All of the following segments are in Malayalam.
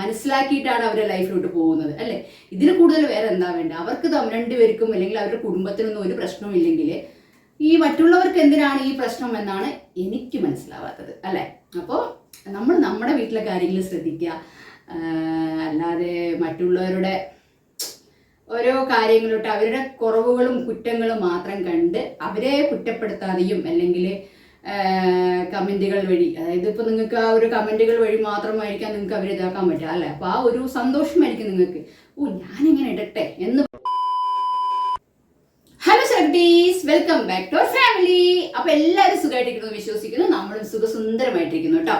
മനസ്സിലാക്കിയിട്ടാണ് അവരെ ലൈഫിലോട്ട് പോകുന്നത് അല്ലേ? ഇതിൽ കൂടുതൽ വേറെ എന്താ വേണ്ട? അവർക്ക് രണ്ടുപേർക്കും അല്ലെങ്കിൽ അവരുടെ കുടുംബത്തിനൊന്നും ഒരു പ്രശ്നമില്ലെങ്കിൽ ഈ മറ്റുള്ളവർക്ക് എന്തിനാണ് ഈ പ്രശ്നം എന്നാണ് എനിക്ക് മനസ്സിലാവാത്തത് അല്ലേ? അപ്പോൾ നമ്മൾ നമ്മുടെ വീട്ടിലെ കാര്യങ്ങൾ ശ്രദ്ധിക്കുക. അല്ലാതെ മറ്റുള്ളവരുടെ ഓരോ കാര്യങ്ങളോട്ട് അവരുടെ കുറവുകളും കുറ്റങ്ങളും മാത്രം കണ്ട് അവരെ കുറ്റപ്പെടുത്താതെയും അല്ലെങ്കിൽ കമന്റുകൾ വഴി. അതായത് ഇപ്പോൾ നിങ്ങൾക്ക് ആ ഒരു കമന്റുകൾ വഴി മാത്രമായിരിക്കാം നിങ്ങൾക്ക് അവർ ഇതാക്കാൻ പറ്റുക അല്ലേ? അപ്പോൾ ആ ഒരു സന്തോഷമായിരിക്കും നിങ്ങൾക്ക്. ഓ ഞാനിങ്ങനെ ഇടട്ടെ എന്ന് hello celebrities welcome back to family അപ്പൊ എല്ലാവരും സുഖമായിട്ടിരിക്കുന്നു വിശ്വസിക്കുന്നു. നമ്മളും സുഖസുന്ദരമായിട്ടിരിക്കുന്നു കേട്ടോ.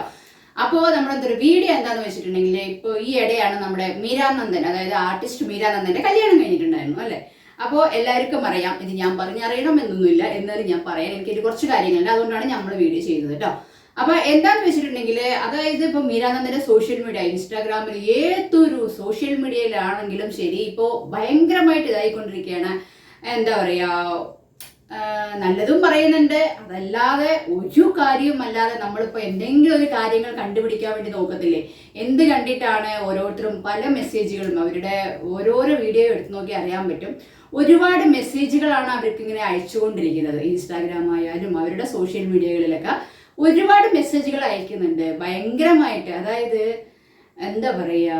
അപ്പോൾ നമ്മുടെ ഒരു വീഡിയോ എന്താന്ന് വെച്ചിട്ടുണ്ടെങ്കിൽ ഇപ്പോൾ ഈ ഇടയാണ് നമ്മുടെ മീരാനന്ദൻ അതായത് ആർട്ടിസ്റ്റ് മീരാനന്ദന്റെ കല്യാണം കഴിഞ്ഞിട്ടുണ്ടായിരുന്നു അല്ലേ? അപ്പോൾ എല്ലാവർക്കും അറിയാം ഇത് ഞാൻ പറഞ്ഞറിയണം എന്നൊന്നുമില്ല എന്നാലും ഞാൻ പറയാൻ എനിക്ക് കുറച്ച് കാര്യങ്ങളുണ്ട്. അതുകൊണ്ടാണ് നമ്മൾ വീഡിയോ ചെയ്യുന്നത് കേട്ടോ. അപ്പൊ എന്താന്ന് വെച്ചിട്ടുണ്ടെങ്കിൽ അതായത് ഇപ്പൊ മീരാനന്ദന്റെ സോഷ്യൽ മീഡിയ ഇൻസ്റ്റാഗ്രാമിൽ ഏതൊരു സോഷ്യൽ മീഡിയയിലാണെങ്കിലും ശരി ഇപ്പോ ഭയങ്കരമായിട്ട് ഇതായിക്കൊണ്ടിരിക്കുകയാണ്. എന്താ പറയാ നല്ലതും പറയുന്നുണ്ട്. അതല്ലാതെ ഒരു കാര്യവും അല്ലാതെ നമ്മളിപ്പോൾ എന്തെങ്കിലും ഒരു കാര്യങ്ങൾ കണ്ടുപിടിക്കാൻ വേണ്ടി നോക്കത്തില്ലേ? എന്ത് കണ്ടിട്ടാണ് ഓരോരുത്തരും പല മെസ്സേജുകളും അവരുടെ ഓരോരോ വീഡിയോ എടുത്ത് നോക്കി അറിയാൻ പറ്റും. ഒരുപാട് മെസ്സേജുകളാണ് അവർക്ക് ഇങ്ങനെ അയച്ചുകൊണ്ടിരിക്കുന്നത്. ഇൻസ്റ്റാഗ്രാം ആയാലും അവരുടെ സോഷ്യൽ മീഡിയകളിലൊക്കെ ഒരുപാട് മെസ്സേജുകൾ അയക്കുന്നുണ്ട്. ഭയങ്കരമായിട്ട്. അതായത് എന്താ പറയാ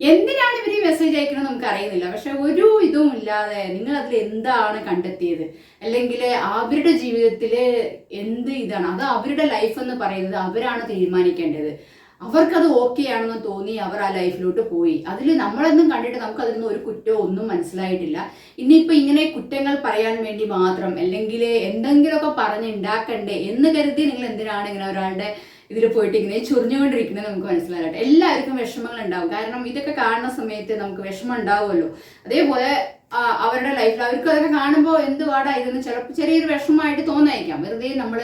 എന്തിനാണ് ഇവർ ഈ മെസ്സേജ് അയക്കണമെന്ന് നമുക്ക് അറിയുന്നില്ല. പക്ഷെ ഒരു ഇതും ഇല്ലാതെ നിങ്ങൾ അതിൽ എന്താണ് കണ്ടെത്തിയത്? അല്ലെങ്കിൽ അവരുടെ ജീവിതത്തിൽ എന്ത് ഇതാണ്? അത് അവരുടെ ലൈഫ് എന്ന് പറയുന്നത് അവരാണ് തീരുമാനിക്കേണ്ടത്. അവർക്കത് ഓക്കെ ആണെന്ന് തോന്നി അവർ ആ ലൈഫിലോട്ട് പോയി. അതിൽ നമ്മളൊന്നും കണ്ടിട്ട് നമുക്ക് അതിൽ നിന്ന് ഒരു കുറ്റവും ഒന്നും മനസ്സിലായിട്ടില്ല. ഇനിയിപ്പോൾ ഇങ്ങനെ കുറ്റങ്ങൾ പറയാൻ വേണ്ടി മാത്രം അല്ലെങ്കിൽ എന്തെങ്കിലുമൊക്കെ പറഞ്ഞ് ഉണ്ടാക്കണ്ടേ എന്ന് കരുതി നിങ്ങൾ എന്തിനാണ് ഇങ്ങനെ ഒരാളുടെ ഇതിൽ പോയിട്ട് ഇങ്ങനെ ചൊറിഞ്ഞുകൊണ്ടിരിക്കുന്നത് നമുക്ക് മനസ്സിലാകട്ടെ. എല്ലാവർക്കും വിഷമങ്ങൾ ഉണ്ടാവും. കാരണം ഇതൊക്കെ കാണുന്ന സമയത്ത് നമുക്ക് വിഷമം ഉണ്ടാവുമല്ലോ. അതേപോലെ അവരുടെ ലൈഫിൽ അവർക്ക് അതൊക്കെ കാണുമ്പോൾ എന്ത് പാടാ ഇതെന്ന് ചിലപ്പോൾ ചെറിയൊരു വിഷമമായിട്ട് തോന്നായിരിക്കാം. വെറുതെ നമ്മൾ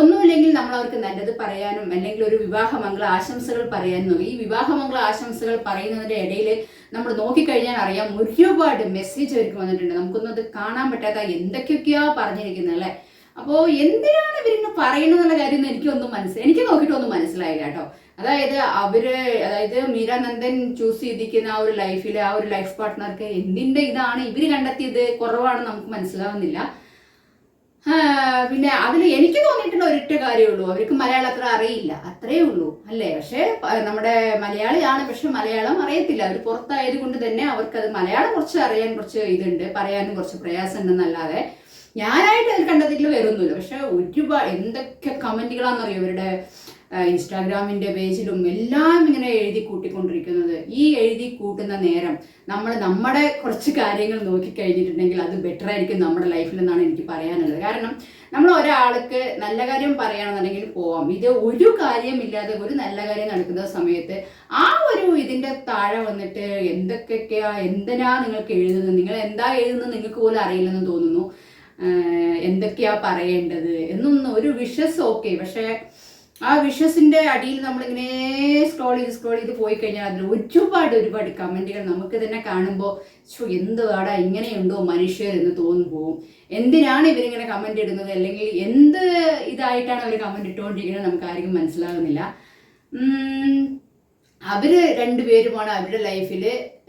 ഒന്നുമില്ലെങ്കിൽ നമ്മൾ അവർക്ക് നല്ലത് പറയാനും അല്ലെങ്കിൽ ഒരു വിവാഹമംഗള ആശംസകൾ പറയാനും. ഈ വിവാഹമംഗള ആശംസകൾ പറയുന്നതിന്റെ ഇടയിൽ നമ്മൾ നോക്കിക്കഴിഞ്ഞാൽ അറിയാം ഒരുപാട് മെസ്സേജ് അവർക്ക് വന്നിട്ടുണ്ട്. നമുക്കൊന്നും അത് കാണാൻ പറ്റാത്ത എന്തൊക്കെയൊക്കെയാ പറഞ്ഞിരിക്കുന്നത് അല്ലേ? അപ്പോൾ എന്തിനാണ് പറയുന്നത് എന്നുള്ള കാര്യം ഒന്നും എനിക്കൊന്നും മനസ്സിലായി എനിക്ക് നോക്കിയിട്ടൊന്നും മനസ്സിലായില്ല കേട്ടോ. അതായത് അവർ അതായത് മീരാനന്ദൻ ചൂസ് ചെയ്തിരിക്കുന്ന ആ ഒരു ലൈഫിലെ ആ ഒരു ലൈഫ് പാർട്ട്ണർക്ക് എന്തിന്റെ ഇതാണ് ഇവർ കണ്ടെത്തിയത്? കുറവാണ് നമുക്ക് മനസ്സിലാവുന്നില്ല. പിന്നെ അതിൽ എനിക്ക് തോന്നിയിട്ടുള്ള ഒരിട്ട കാര്യമേ ഉള്ളൂ അവർക്ക് മലയാളം അത്ര അറിയില്ല. അത്രേ ഉള്ളൂ അല്ലേ? പക്ഷേ നമ്മുടെ മലയാളിയാണ്. പക്ഷെ മലയാളം അറിയത്തില്ല. അവർ പുറത്തായത് കൊണ്ട് തന്നെ അവർക്കത് മലയാളം കുറച്ച് അറിയാൻ കുറച്ച് ഇതുണ്ട് പറയാനും കുറച്ച് പ്രയാസം ഉണ്ടെന്നല്ലാതെ ഞാനായിട്ട് അതിൽ കണ്ടതിൽ വരുന്നില്ല പക്ഷെ ഒരുപാട് എന്തൊക്കെ കമന്റുകളാണെന്നറിയോ ഇവരുടെ ആ, ഇൻസ്റ്റാഗ്രാമിന്റെ പേജിലും എല്ലാം ഇങ്ങനെ എഴുതി കൂട്ടിക്കൊണ്ടിരിക്കുന്നത്. ഈ എഴുതി കൂട്ടുന്ന നേരം നമ്മൾ നമ്മുടെ കുറച്ച് കാര്യങ്ങൾ നോക്കിക്കഴിഞ്ഞിട്ടുണ്ടെങ്കിൽ അത് ബെറ്റർ ആയിരിക്കും നമ്മുടെ ലൈഫിൽ എന്നാണ് എനിക്ക് പറയാനുള്ളത്. കാരണം നമ്മൾ ഒരാൾക്ക് നല്ല കാര്യം പറയുകയാണെന്നുണ്ടെങ്കിൽ പോവാം. ഇത് ഒരു കാര്യമില്ലാതെ ഒരു നല്ല കാര്യം നടക്കുന്ന സമയത്ത് ആ ഒരു ഇതിന്റെ താഴെ വന്നിട്ട് എന്തൊക്കെയൊക്കെയാ എന്തിനാ നിങ്ങൾക്ക് എഴുതുന്നത്? നിങ്ങൾ എന്താ എഴുതുന്നത് നിങ്ങൾക്ക് പോലും അറിയില്ലെന്ന് തോന്നുന്നു. എന്തൊക്കെയാ പറയേണ്ടത്? എന്നൊന്നും ഒരു വിഷസ് ഓക്കെ പക്ഷേ ആ വിഷസിന്റെ അടിയിൽ നമ്മൾ ഇങ്ങനെ സ്ക്രോൾ ചെയ്ത് സ്ക്രോൾ ചെയ്ത് പോയി കഴിഞ്ഞാൽ അതിൽ ഒരുപാട് ഒരുപാട് കമന്റുകൾ നമുക്ക് തന്നെ കാണുമ്പോൾ ശോ എന്തുവാടാ ഇങ്ങനെയുണ്ടോ മനുഷ്യർ എന്ന് തോന്നി പോവും. എന്തിനാണ് ഇവരിങ്ങനെ കമന്റ് ഇടുന്നത്? അല്ലെങ്കിൽ എന്ത് ഇതായിട്ടാണ് അവർ കമന്റ് ഇട്ടുകൊണ്ടിരിക്കുന്നത് നമുക്ക് ആർക്കും മനസ്സിലാകുന്നില്ല അവർ രണ്ടുപേരുമാണ് അവരുടെ ലൈഫിൽ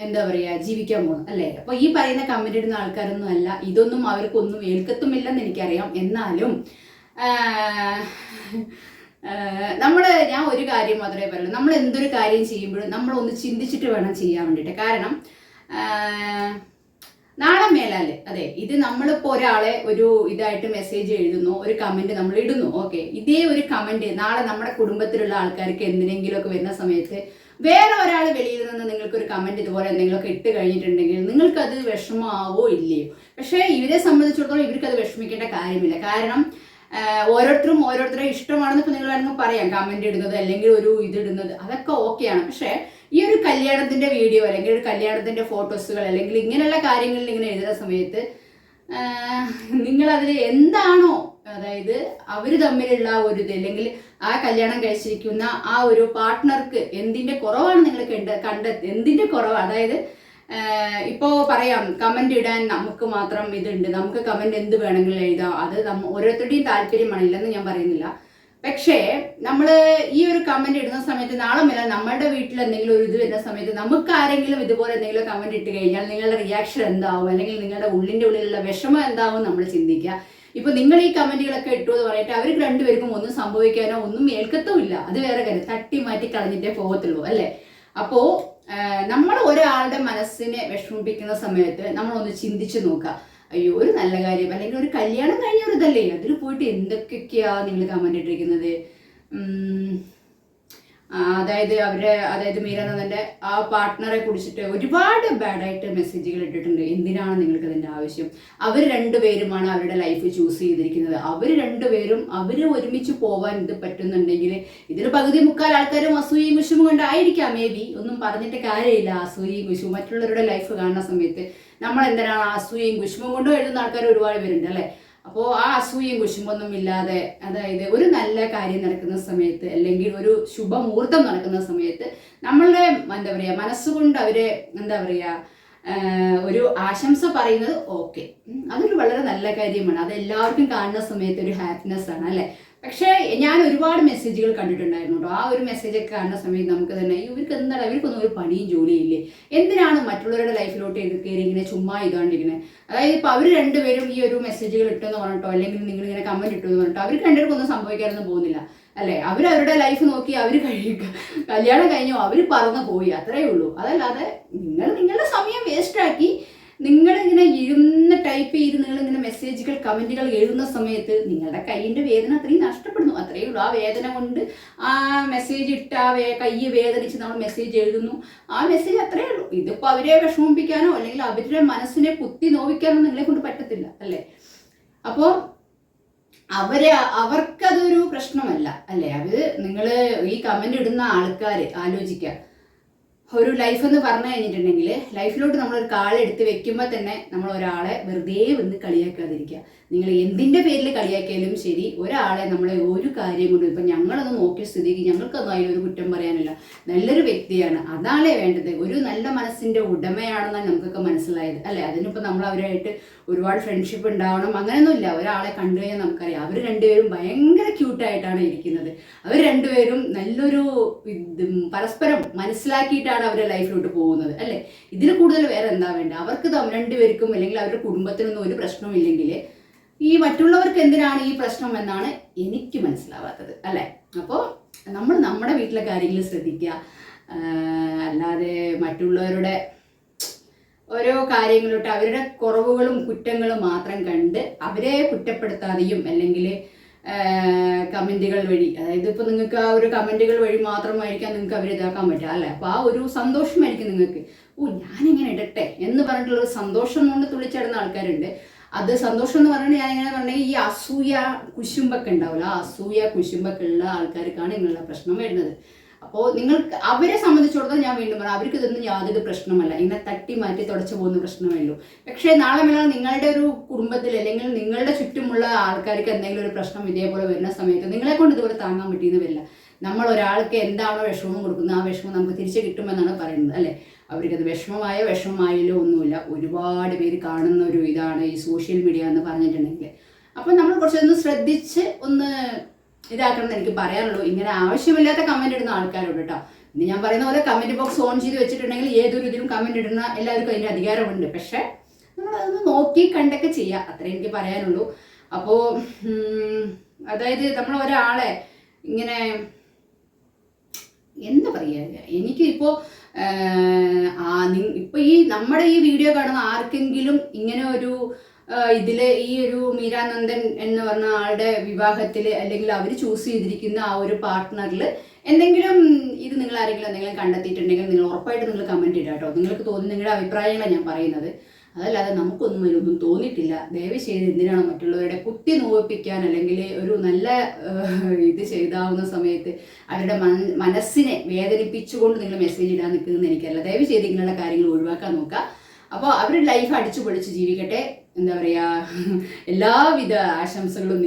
എന്താ പറയാ ജീവിക്കാൻ പോകുന്നത് അല്ലേ? അപ്പൊ ഈ പറയുന്ന കമന്റ് ഇടുന്ന ആൾക്കാരൊന്നും അല്ല. ഇതൊന്നും അവർക്കൊന്നും ഏൽക്കത്തുമില്ലെന്ന് എനിക്കറിയാം. എന്നാലും നമ്മൾ ഞാൻ ഒരു കാര്യം മാത്രമേ പറയുള്ളൂ. നമ്മൾ എന്തൊരു കാര്യം ചെയ്യുമ്പോഴും നമ്മൾ ഒന്ന് ചിന്തിച്ചിട്ട് വേണം ചെയ്യാൻ വേണ്ടിയിട്ട്. കാരണം നാളെ മേലാൽ അതെ ഇത് നമ്മളിപ്പോ ഒരാളെ ഒരു ഇതായിട്ട് മെസ്സേജ് എഴുതുന്നു ഒരു കമന്റ് നമ്മൾ ഇടുന്നു ഓക്കെ ഇതേ ഒരു കമന്റ് നാളെ നമ്മുടെ കുടുംബത്തിലുള്ള ആൾക്കാർക്ക് എന്തിനെങ്കിലുമൊക്കെ വരുന്ന സമയത്ത് വേറെ ഒരാൾ വെളിയിൽ നിന്ന് നിങ്ങൾക്ക് ഒരു കമന്റ് ഇതുപോലെ എന്തെങ്കിലുമൊക്കെ ഇട്ട് കഴിഞ്ഞിട്ടുണ്ടെങ്കിൽ നിങ്ങൾക്ക് അത് വിഷമമാവോ ഇല്ലയോ? പക്ഷേ ഇവരെ സംബന്ധിച്ചിടത്തോളം ഇവർക്ക് അത് വിഷമിക്കേണ്ട കാര്യമില്ല. കാരണം ഓരോരുത്തരും ഓരോരുത്തരുടെ ഇഷ്ടമാണെന്ന് ഇപ്പൊ നിങ്ങൾ വേണമെങ്കിൽ പറയാം. കമന്റ് ഇടുന്നത് അല്ലെങ്കിൽ ഒരു ഇത് ഇടുന്നത് അതൊക്കെ ഓക്കെയാണ് പക്ഷെ ഈ ഒരു കല്യാണത്തിന്റെ വീഡിയോ അല്ലെങ്കിൽ ഒരു കല്യാണത്തിന്റെ ഫോട്ടോസുകൾ അല്ലെങ്കിൽ ഇങ്ങനെയുള്ള കാര്യങ്ങളിൽ ഇങ്ങനെ എഴുതുന്ന സമയത്ത് നിങ്ങൾ അതിൽ എന്താണോ അതായത് അവർ തമ്മിലുള്ള ഒരു ഇത് അല്ലെങ്കിൽ ആ കല്യാണം കഴിച്ചിരിക്കുന്ന ആ ഒരു പാർട്ട്ണർക്ക് എന്തിന്റെ കുറവാണ് നിങ്ങൾ കണ്ട കണ്ട എന്തിന്റെ കുറവ്? അതായത് ആഹ് ഇപ്പോ പറയാം കമന്റ് ഇടാൻ നമുക്ക് മാത്രം ഇതുണ്ട്. നമുക്ക് കമന്റ് എന്ത് വേണമെങ്കിലും എഴുതാം. അത് നമ്മ ഓരോരുത്തരുടെയും താല്പര്യമാണ്. ഇല്ലെന്ന് ഞാൻ പറയുന്നില്ല. പക്ഷേ നമ്മൾ ഈ ഒരു കമന്റ് ഇടുന്ന സമയത്ത് നാളെ മേലെ നമ്മുടെ വീട്ടിൽ എന്തെങ്കിലും ഒരു ഇത് വരുന്ന സമയത്ത് നമുക്ക് ആരെങ്കിലും ഇതുപോലെ എന്തെങ്കിലും കമന്റ് ഇട്ട് കഴിഞ്ഞാൽ നിങ്ങളുടെ റിയാക്ഷൻ എന്താവും? അല്ലെങ്കിൽ നിങ്ങളുടെ ഉള്ളിന്റെ ഉള്ളിലുള്ള വിഷമം എന്താവും നമ്മൾ ചിന്തിക്കുക. ഇപ്പൊ നിങ്ങൾ ഈ കമന്റുകളൊക്കെ ഇട്ടു എന്ന് പറഞ്ഞിട്ട് അവർക്ക് രണ്ടുപേർക്കും ഒന്നും സംഭവിക്കാനോ ഒന്നും ഏൽക്കത്തുമില്ല. അത് വേറെ കാര്യം. തട്ടി മാറ്റി കളഞ്ഞിട്ടേ പോകത്തുള്ളൂ അല്ലേ? അപ്പോ നമ്മൾ ഒരാളുടെ മനസ്സിനെ വിഷമിപ്പിക്കുന്ന സമയത്ത് നമ്മളൊന്ന് ചിന്തിച്ചു നോക്കുക അയ്യോ ഒരു നല്ല കാര്യം അല്ലെങ്കിൽ ഒരു കല്യാണം കഴിഞ്ഞ ഒരു ഇതല്ലേ അതിൽ പോയിട്ട് എന്തൊക്കെയൊക്കെയാണ് നിങ്ങൾ കമന്റ് ഇട്ടിരിക്കുന്നത്? അതായത് അവരെ അതായത് മീരാനന്ദന്റെ ആ പാർട്ട്ണറെ കുടിച്ചിട്ട് ഒരുപാട് ബാഡായിട്ട് മെസ്സേജുകൾ ഇട്ടിട്ടുണ്ട്. എന്തിനാണ് നിങ്ങൾക്ക് അതിന്റെ ആവശ്യം? അവർ രണ്ടുപേരുമാണ് അവരുടെ ലൈഫ് ചൂസ് ചെയ്തിരിക്കുന്നത്. അവർ രണ്ടുപേരും അവർ ഒരുമിച്ച് പോവാൻ ഇത് പറ്റുന്നുണ്ടെങ്കിൽ ഇതിൽ പകുതി മുക്കാൽ ആൾക്കാരും അസൂയയും വിഷമം കൊണ്ടായിരിക്കാം. മേ ബി ഒന്നും പറഞ്ഞിട്ട് കാര്യമില്ല. അസൂയയും വിഷമം മറ്റുള്ളവരുടെ ലൈഫ് കാണുന്ന സമയത്ത് നമ്മൾ എന്തിനാണ് അസൂയയും വിഷമം കൊണ്ടും എഴുതുന്ന ആൾക്കാർ ഒരുപാട് പേരുണ്ട് അല്ലേ? അപ്പോൾ ആ അസൂയയും കുശുമ്പൊന്നും ഇല്ലാതെ അതായത് ഒരു നല്ല കാര്യം നടക്കുന്ന സമയത്ത് അല്ലെങ്കിൽ ഒരു ശുഭമുഹൂർത്തം നടക്കുന്ന സമയത്ത് നമ്മളുടെ എന്താ പറയുക മനസ്സുകൊണ്ട് അവരെ എന്താ പറയുക ഒരു ആശംസ പറയുന്നത് ഓക്കെ അതൊരു വളരെ നല്ല കാര്യമാണ്. അത് എല്ലാവർക്കും കാണുന്ന സമയത്ത് ഒരു ഹാപ്പിനെസ് ആണ് അല്ലേ? പക്ഷേ ഞാൻ ഒരുപാട് മെസ്സേജുകൾ കണ്ടിട്ടുണ്ടായിരുന്നു കേട്ടോ ആ ഒരു മെസ്സേജ് ഒക്കെ കാണുന്ന സമയത്ത് നമുക്ക് തന്നെ ഇവർക്ക് എന്താണ് ഇവർക്കൊന്നും ഒരു പണിയും ജോലിയില്ലേ എന്തിനാണ് മറ്റുള്ളവരുടെ ലൈഫിലോട്ട് ഇത് കയറി ഇങ്ങനെ ചുമ്മാ ഇതാണ്ടിരിക്കുന്നത് അതായത് ഇപ്പൊ അവർ രണ്ടുപേരും ഈ ഒരു മെസ്സേജുകൾ ഇട്ടെന്ന് പറഞ്ഞിട്ടോ അല്ലെങ്കിൽ നിങ്ങൾ ഇങ്ങനെ കമന്റ് ഇട്ടെന്ന് പറഞ്ഞിട്ടോ അവർക്ക് രണ്ടുപേർക്കും ഒന്നും സംഭവിക്കാനൊന്നും പോകുന്നില്ല. അല്ലേ? അവർ അവരുടെ ലൈഫ് നോക്കി അവർ കഴിയുക കല്യാണം കഴിഞ്ഞോ അവർ പറന്ന് പോയി. അത്രയേ ഉള്ളൂ. അതല്ലാതെ നിങ്ങൾ നിങ്ങളുടെ സമയം വേസ്റ്റ് ആക്കി നിങ്ങളിങ്ങനെ ഇരുന്ന് ടൈപ്പ് ചെയ്ത് നിങ്ങൾ ഇങ്ങനെ മെസ്സേജുകൾ കമന്റുകൾ എഴുതുന്ന സമയത്ത് നിങ്ങളുടെ കൈയിന്റെ വേദന അത്രയും നഷ്ടപ്പെടുന്നു. അത്രയേ ഉള്ളൂ. ആ വേദന കൊണ്ട് ആ മെസ്സേജ് ഇട്ട ആ വേ കൈ വേദനിച്ച് നമ്മൾ മെസ്സേജ് എഴുതുന്നു. ആ മെസ്സേജ് അത്രയേ ഉള്ളൂ. ഇതിപ്പോൾ അവരെ വിഷമിപ്പിക്കാനോ അല്ലെങ്കിൽ അവരുടെ മനസ്സിനെ കുത്തി നോവിക്കാനോ നിങ്ങളെ കൊണ്ട് പറ്റത്തില്ല. അല്ലേ? അപ്പോൾ അവരെ അവർക്കതൊരു പ്രശ്നമല്ല. അല്ലേ? അവർ നിങ്ങൾ ഈ കമന്റ് ഇടുന്ന ആൾക്കാർ ആലോചിക്കുക ഒരു ലൈഫ് എന്ന് പറഞ്ഞു കഴിഞ്ഞിട്ടുണ്ടെങ്കിൽ ലൈഫിലോട്ട് നമ്മൾ ഒരു കാൾ എടുത്ത് വെക്കുമ്പോൾ തന്നെ നമ്മൾ ഒരാളെ വെറുതെ വന്ന് കളിയാക്കാതിരിക്കുക. നിങ്ങൾ എന്തിന്റെ പേരിൽ കളിയാക്കിയാലും ശരി ഒരാളെ നമ്മളെ ഒരു കാര്യം കൊണ്ട് ഇപ്പം ഞങ്ങളൊന്ന് നോക്കിയ സ്ഥിതിക്ക് ഞങ്ങൾക്കൊന്നും ഒരു കുറ്റം പറയാനില്ല. നല്ലൊരു വ്യക്തിയാണ്. അതാണേ വേണ്ടത്. ഒരു നല്ല മനസ്സിന്റെ ഉടമയാണെന്നാണ് നമുക്കൊക്കെ മനസ്സിലായത്. അല്ലേ? അതിനിപ്പോൾ നമ്മൾ അവരായിട്ട് ഒരുപാട് ഫ്രണ്ട്ഷിപ്പ് ഉണ്ടാവണം. അങ്ങനെയൊന്നുമില്ല. ഒരാളെ കണ്ടു കഴിഞ്ഞാൽ നമുക്കറിയാം. അവർ രണ്ടുപേരും ഭയങ്കര ക്യൂട്ടായിട്ടാണ് ഇരിക്കുന്നത്. അവർ രണ്ടുപേരും നല്ലൊരു പരസ്പരം മനസ്സിലാക്കിയിട്ടാണ് അവരുടെ ലൈഫിലോട്ട് പോകുന്നത് അല്ലേ? ഇതിൽ കൂടുതൽ വേറെ എന്താ വേണ്ട? അവർക്ക് രണ്ടു രണ്ടുപേർക്കും അല്ലെങ്കിൽ അവരുടെ കുടുംബത്തിനൊന്നും ഒരു പ്രശ്നവും ഇല്ലെങ്കിൽ ഈ മറ്റുള്ളവർക്ക് എന്തിനാണ് ഈ പ്രശ്നം എന്നാണ് എനിക്ക് മനസ്സിലാവാത്തത് അല്ലേ? അപ്പോൾ നമ്മൾ നമ്മുടെ വീട്ടിലെ കാര്യങ്ങൾ ശ്രദ്ധിക്കുക. അല്ലാതെ മറ്റുള്ളവരുടെ ഓരോ കാര്യങ്ങളിലോട്ട് അവരുടെ കുറവുകളും കുറ്റങ്ങളും മാത്രം കണ്ട് അവരെ കുറ്റപ്പെടുത്താതെയും അല്ലെങ്കിൽ കമന്റുകൾ വഴി. അതായത് ഇപ്പൊ നിങ്ങൾക്ക് ആ ഒരു കമന്റുകൾ വഴി മാത്രമായിരിക്കാം നിങ്ങൾക്ക് അവർ ഇതാക്കാൻ പറ്റുക അല്ലേ? അപ്പോൾ ആ ഒരു സന്തോഷമായിരിക്കും നിങ്ങൾക്ക്. ഓ ഞാനിങ്ങനെ ഇടട്ടെ എന്ന് പറഞ്ഞിട്ടുള്ള ഒരു സന്തോഷം കൊണ്ട് തുളിച്ചിടുന്ന ആൾക്കാരുണ്ട്. അത് സന്തോഷം എന്ന് പറയുന്നത് ഞാൻ ഇങ്ങനെ പറഞ്ഞാൽ ഈ അസൂയ കുശുമ്പൊക്കെ ഉണ്ടാവില്ല. ആ അസൂയ കുശുമ്പൊക്കെ ഉള്ള ആൾക്കാർക്കാണ് ഇങ്ങനെയുള്ള പ്രശ്നം വരുന്നത്. അപ്പോൾ നിങ്ങൾ അവരെ സംബന്ധിച്ചിടത്തോളം ഞാൻ വീണ്ടും പറയാം അവർക്ക് ഇതൊന്നും യാതൊരു പ്രശ്നമല്ല ഇങ്ങനെ തട്ടി മാറ്റി തുടച്ചു പോകുന്ന പ്രശ്നമേ ഉള്ളൂ. പക്ഷേ നാളെ മേലെ നിങ്ങളുടെ ഒരു കുടുംബത്തിൽ അല്ലെങ്കിൽ നിങ്ങളുടെ ചുറ്റുമുള്ള ആൾക്കാർക്ക് എന്തെങ്കിലും ഒരു പ്രശ്നം ഇതേപോലെ വരുന്ന സമയത്ത് നിങ്ങളെ കൊണ്ട് ഇതുപോലെ താങ്ങാൻ പറ്റിയെന്ന് വരില്ല. നമ്മൾ ഒരാൾക്ക് എന്താണോ വിഷമം കൊടുക്കുന്നത് ആ വിഷമം നമുക്ക് തിരിച്ചു കിട്ടുമെന്നാണ് പറയുന്നത് അല്ലേ? അവർക്കത് വിഷമമായോ വിഷമമായാലോ ഒന്നുമില്ല. ഒരുപാട് പേര് കാണുന്ന ഒരു ഇതാണ് ഈ സോഷ്യൽ മീഡിയ എന്ന് പറഞ്ഞിട്ടുണ്ടെങ്കിൽ. അപ്പം നമ്മൾ കുറച്ചൊന്ന് ശ്രദ്ധിച്ച് ഒന്ന് ഇതാക്കണം എന്ന് എനിക്ക് പറയാനുള്ളൂ. ഇങ്ങനെ ആവശ്യമില്ലാത്ത കമന്റ് ഇടുന്ന ആൾക്കാരുണ്ട് കേട്ടോ. ഇനി ഞാൻ പറയുന്ന പോലെ കമന്റ് ബോക്സ് ഓൺ ചെയ്ത് വെച്ചിട്ടുണ്ടെങ്കിൽ ഏതൊരു ഇതിലും കമന്റ് ഇടുന്ന എല്ലാവർക്കും അതിന്റെ അധികാരമുണ്ട്. പക്ഷെ നമ്മൾ അതൊന്ന് നോക്കി കണ്ടൊക്കെ ചെയ്യുക അത്രേ എനിക്ക് പറയാനുള്ളൂ. അപ്പോൾ അതായത് നമ്മൾ ഒരാളെ ഇങ്ങനെ എന്താ പറയുക നി- ഇപ്പൊ ഈ നമ്മുടെ ഈ വീഡിയോ കാണുന്ന ആർക്കെങ്കിലും ഇങ്ങനെ ഒരു ഇതിൽ ഈ ഒരു മീരാനന്ദൻ എന്ന് പറഞ്ഞ ആളുടെ വിവാഹത്തിൽ അല്ലെങ്കിൽ അവർ ചൂസ് ചെയ്തിരിക്കുന്ന ആ ഒരു പാർട്ട്ണറിൽ എന്തെങ്കിലും ഇത് നിങ്ങൾ ആരെങ്കിലും എന്തെങ്കിലും കണ്ടെത്തിയിട്ടുണ്ടെങ്കിൽ നിങ്ങൾ ഉറപ്പായിട്ട് നിങ്ങൾ കമന്റ് ഇടുക കേട്ടോ. നിങ്ങൾക്ക് തോന്നുന്ന നിങ്ങളുടെ അഭിപ്രായങ്ങളാണ് ഞാൻ പറയുന്നത്. അതല്ലാതെ നമുക്കൊന്നും അതിലൊന്നും തോന്നിയിട്ടില്ല. ദയവ് ചെയ്ത് എന്തിനാണ് മറ്റുള്ളവരുടെ കുത്തി നോവിപ്പിക്കാൻ അല്ലെങ്കിൽ ഒരു നല്ല ഇത് ചെയ്താവുന്ന സമയത്ത് അവരുടെ മന- മനസ്സിനെ വേദനിപ്പിച്ചുകൊണ്ട് നിങ്ങൾ മെസ്സേജ് ഇടാൻ നിൽക്കുന്നതെന്ന് എനിക്കറിയില്ല. ദയവ് ചെയ്ത് ഇങ്ങനെയുള്ള കാര്യങ്ങൾ ഒഴിവാക്കാൻ നോക്കുക. അപ്പോൾ അവരുടെ ലൈഫ് അടിച്ചു പൊളിച്ച് ജീവിക്കട്ടെ. എന്താ പറയുക എല്ലാവിധ ആശംസകളും